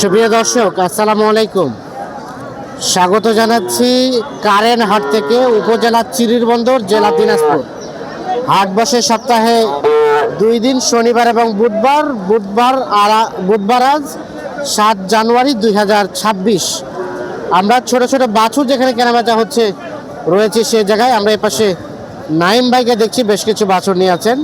সুপ্রিয় দর্শক, আসসালামু আলাইকুম। স্বাগত জানাচ্ছি কারেন হাট থেকে উপজেলা চিরির বন্দর, জেলা দিনাজপুর। হাট বসে সপ্তাহে দুই দিন, শনিবার এবং বুধবার। বুধবার আর বুধবার আজ সাত জানুয়ারি দুই হাজার ছাব্বিশ। আমরা ছোট ছোট বাছুর যেখানে কেনাবেচা হচ্ছে, রয়েছে সে জায়গায়। আমরা এ পাশে নাইম ভাইকে দেখছি, বেশ কিছু বাছুর নিয়ে আছেন।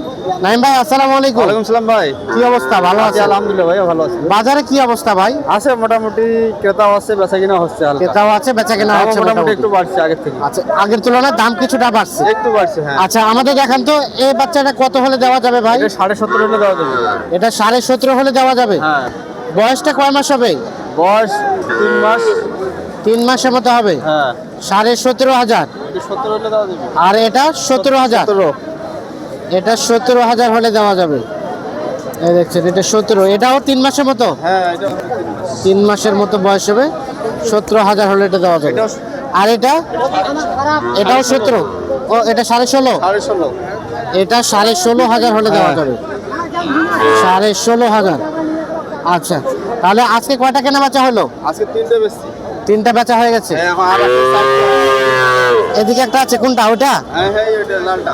নাইম ভাই আসসালামু আলাইকুম। ওয়ালাইকুম সালাম ভাই। কি অবস্থা? ভালো আছি আলহামদুলিল্লাহ ভাই ভালো আছি। বাজারে কি অবস্থা ভাই? আছে মোটামুটি ক্রেতাও আছে বেচা কিনা হচ্ছে ক্রেতাও আছে বেচা কেনা হচ্ছে মোটামুটি একটু বাড়ছে আগের থেকে। আচ্ছা আগের তুলনায় দাম কিছুটা বাড়ছে। একটু বাড়ছে হ্যাঁ। আচ্ছা আমাদের দেখান তো এই বাচ্চাটা কত হলে দেওয়া যাবে ভাই? এটা সাড়ে সত্তর হলে দেওয়া যাবে। এটা সাড়ে সতেরো হলে দেওয়া যাবে? হ্যাঁ। বয়সটা কয় মাস হবে? বয়স তিন মাস। তিন মাসের মতো হবে? হ্যাঁ। সাড়ে সতেরো হাজার। এটা হলে দেওয়া যাবে। আর এটা সতেরো হাজার। এটা সতেরো হাজার হলে দেওয়া যাবে। এই দেখছেন এটা সতেরো। এটাও তিন মাসের মতো? হ্যাঁ তিন মাসের মতো। বয়স হবে। সতেরো হাজার হলে এটা দেওয়া যাবে। আর এটা? এটাও সতেরো। ও এটা সাড়ে ষোলো? এটা সাড়ে ষোলো হাজার হলে দেওয়া হ্যাঁ। যাবে। সাড়ে ষোলো হাজার। আচ্ছা তাহলে আজকে কয়টা কেনা বেচা হলো? আজকে তিনটে বেচা হয়ে গেছে? হ্যাঁ। এদিকে একটা আছে কোনটা? ওটা হ্যাঁ হ্যাঁ লালটা।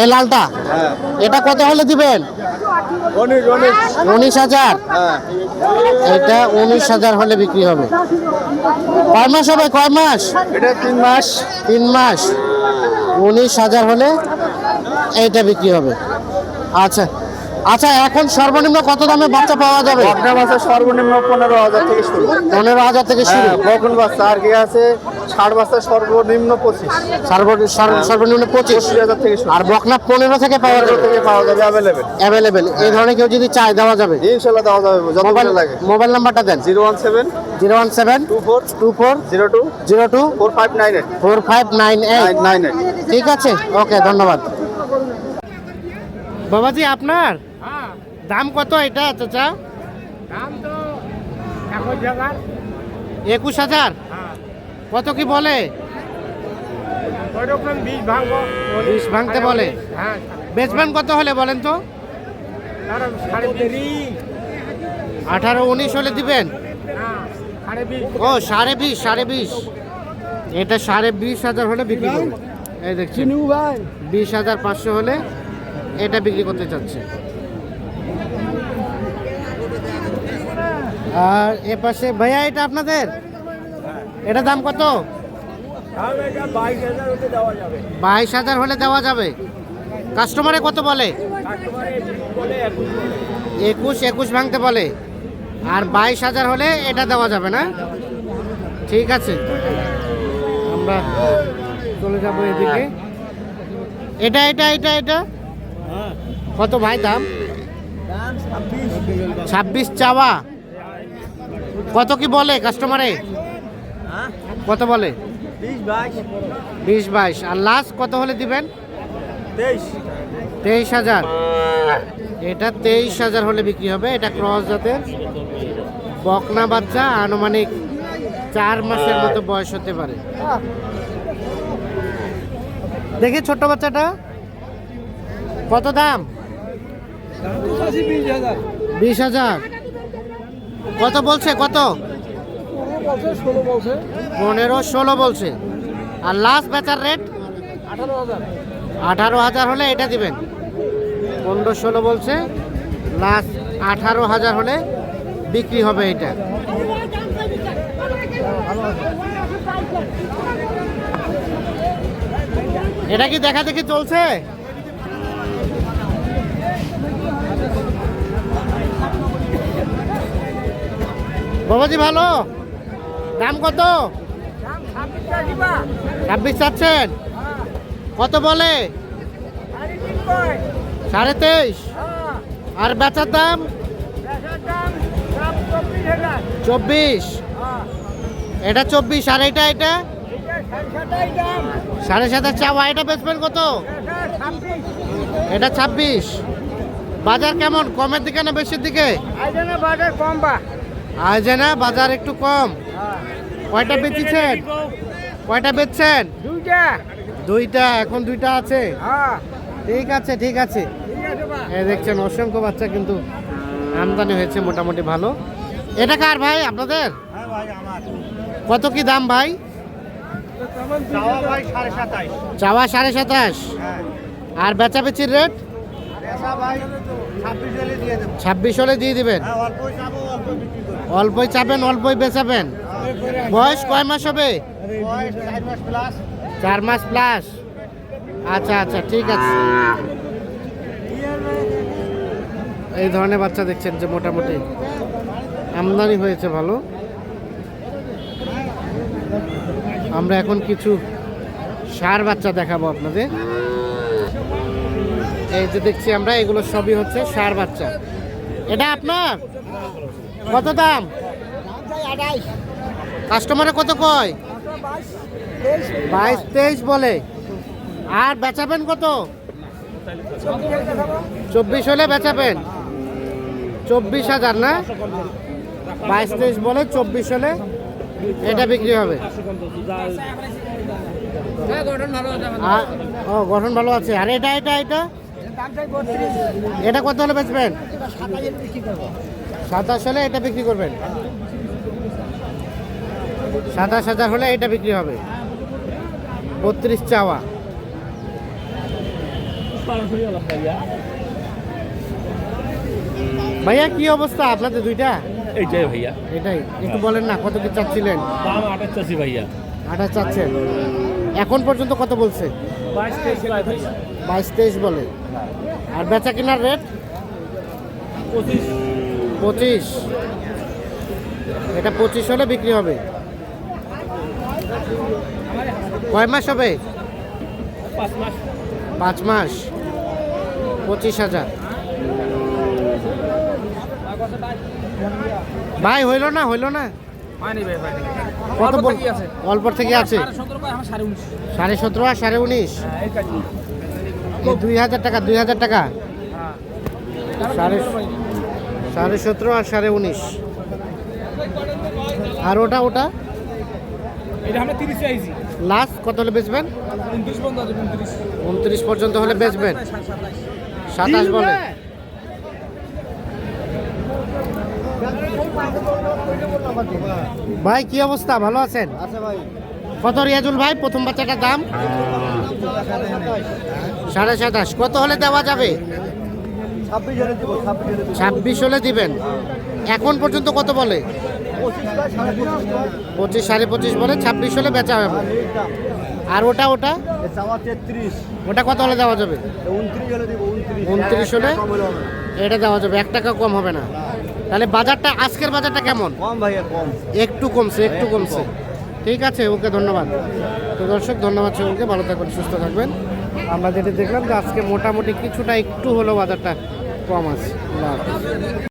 এ লালটা? হ্যাঁ। এটা কত হলে দিবেন? উনিশ হাজার? হ্যাঁ। এটা উনিশ হাজার হলে বিক্রি হবে। কয় মাস হবে? কয় মাস? এটা তিন মাস। তিন মাস। উনিশ হাজার হলে এইটা বিক্রি হবে। আচ্ছা। আচ্ছা এখন সর্বনিম্ন কত দামে বাচ্চা পাওয়া যাবে? বকনা বাচ্চা সর্বনিম্ন পনেরো হাজার থেকে শুরু। পনেরো হাজার থেকে শুরু। হ্যাঁ বকুন বাচ্চা আর কি আছে? ষাট বাচ্চা সর্বনিম্ন পঁচিশ। সর্ব- সর্বনিম্ন পঁচিশ? হাজার থেকে আর বকনা পনেরো থেকে পাওয়া যাবে? থেকে পাওয়া যাবে অ্যাভেলেবেল অ্যাভেলেবেল এই ধরনের কেউ যদি চায় দেওয়া যাবে? ইনশাল্লাহ দেওয়া যাবে যত মোবাইল লাগে। মোবাইল নাম্বারটা দেন। Zero one seven zero one seven two four two four zero two zero two four five nine eight. Four five nine eight. Nine eight. ঠিক আছে। ওকে ধন্যবাদ। বাবাজি আপনার? দাম কত এটা চাচা? দাম তো একুশ হাজার। একুশ হাজার? কত কি বলে? বিষ ভাঙতে বলে? হ্যাঁ। বেচবেন কত হলে বলেন তো? আঠারো উনিশ হলে দিবেন? হ্যাঁ সাড়ে বিশ। ও সাড়ে বিশ সাড়ে বিশ। এটা সাড়ে বিশ হাজার হলে বিক্রি করবে। এই দেখছেন। ভাই। বিশ হাজার পাঁচশো হলে এটা বিক্রি করতে চাচ্ছে। আর এ পাশে ভাইয়া এটা আপনাদের? এটা দাম কত? বাইশ হাজার হলে দেওয়া যাবে। কাস্টমারে কত বলে? একুশ একুশ ভাঙতে বলে। আর বাইশ হাজার হলে এটা দেওয়া যাবে না? ঠিক আছে। আমরা চলে যাব এদিকে। এটা এটা এটা এটা? কত ভাই দাম? ছাব্বিশ চাওয়া। কত কি বলে কাস্টমারে? কত বলে? বিশ বাইশ। বিশ বাইশ। আর লাস্ট কত হলে দিবেন? তেইশ। তেইশ হাজার। এটা তেইশ হাজার হলে বিক্রি হবে। এটা ক্রস জাতের বকনা বাচ্চা আনুমানিক চার মাসের মতো বয়স হতে পারে। দেখি ছোট্ট বাচ্চাটা। কত দাম? বিশ হাজার। বিশ হাজার। কত বলছে? কত? বলছে ষোলো বলছে। পনেরো ষোলো বলছে। আর লাস্ট বেচার রেট আঠারো হাজার। আঠারো হাজার হলে এটা দিবেন। পনেরো ষোলো বলছে। লাস্ট আঠারো হাজার হলে বিক্রি হবে এটা। এটা কি দেখা দেখি চলছে? বাবাজি ভালো? দাম কত? ছাব্বিশ চাচ্ছেন? কত বলে? সাড়ে তেইশ। আর বেচার দাম? চব্বিশ। এটা চব্বিশ, আর এটা এটা? সাড়ে সাতের চাওয়া এটা বেচবেন কত? এটা ছাব্বিশ। বাজার কেমন? কমের দিকে না বেশির দিকে? বাজার কম বা আজ না বাজার একটু কম। কয়টা বেচেছেন? কয়টা বেচছেন? দুইটা। দুইটা এখন দুইটা আছে? হ্যাঁ। ঠিক আছে ঠিক আছে। দেখছেন অসংখ্য বাচ্চা কিন্তু আমদানি হয়েছে মোটামুটি ভালো। এটা কার ভাই আপনাদের? হ্যাঁ ভাই আমার। কত কি দাম ভাই? চাওয়া সাড়ে চাওয়া সাড়ে সাতাশ। হ্যাঁ। আর বেচা বেচির রেট ছাব্বিশ হলে দিয়ে দেবো। ছাব্বিশ হলে দিয়ে দিবেন? হ্যাঁ অল্পই চাবেন অল্পই বেচাবেন বয়স কয় মাস হবে? চার মাস প্লাস আচ্ছা আচ্ছা ঠিক আছে। এই ধরনের বাচ্চা দেখছেন যে মোটামুটি। আমদানি হয়েছে ভালো। আমরা এখন কিছু সার বাচ্চা দেখাবো আপনাদের। এই যে দেখছি আমরা, এগুলো সবই হচ্ছে সার বাচ্চা। এটা আপনার? কত দাম? কাস্টমারে কত কয়? বাইশ, তেইশ বলে। আর বেচাবেন কত? চব্বিশ হলে বেচাবেন চব্বিশ হাজার, না? বাইশ, তেইশ বলে, চব্বিশ হলে এটা বিক্রি হবে। ও, গঠন ভালো আছে। আর এটা এটা এটা? এটা কত হলে বেচবেন? সাতাশ হলে এটা বিক্রি করবেন। সাতাশ হাজার হলে এটা বিক্রি হবে। বত্রিশ চাওয়া। ভাইয়া কি অবস্থা আপনাদের দুইটা? এইটাই ভাইয়া। এটাই। একটু বলেন না কত কি চাচ্ছিলেন? দাম আটাচ্ছি ভাইয়া। আটা চাচ্ছেন। এখন পর্যন্ত কত বলছে? বাইশ তেইশ বাইশ তেইশ বলে। আর বেচা কেনার রেট? পঁচিশ। পঁচিশ। এটা পঁচিশ হলে বিক্রি হবে। কয় মাস হবে? পাঁচ মাস। পঁচিশ হাজার। ভাই হইল না? হইল না? কত অল্প থেকে আছে। সাড়ে সতেরো আর সাড়ে উনিশ? দুই হাজার টাকা দুই হাজার টাকা? সাড়ে সাড়ে সতেরো আর সাড়ে উনিশ। আর ওটা ওটা? এটা আমরা তিরিশ চাইছি লাস্ট কত হলে বেচবেন? উনত্রিশ পর্যন্ত হলে বেচবেন। সাতাশ বলে। ভাই কি অবস্থা? ভালো আছেন? আচ্ছা ভাই। কত রিয়াজুল ভাই? প্রথম বাচ্চাটার দাম? সাড়ে সাতাশ। কত হলে দেওয়া যাবে? ছাব্বিশ হলে হলে হলে দিবেন। এখন পর্যন্ত কত বলে? পঁচিশ সাড়ে পঁচিশ বলে। ছাব্বিশ হলে বেচা হবে। আর ওটা ওটা? ওটা কত হলে দেওয়া যাবে? উনত্রিশ হলে দিব উনত্রিশ। 29 হলে? কম হলে হবে না। এটা দেওয়া যাবে। এক টাকা কম হবে না। তাহলে বাজারটা আজকের বাজারটা কেমন? কম ভাইয়া কম। একটু কমছে একটু কমছে। ঠিক আছে ওকে ধন্যবাদ। তো দর্শক ধন্যবাদ সকলকে। ভালো থাকবেন সুস্থ থাকবেন। আমরা যেটা দেখলাম যে আজকে মোটামুটি কিছুটা একটু হলেও বাজারটা কম আছে আল্লাহ হাফেজ।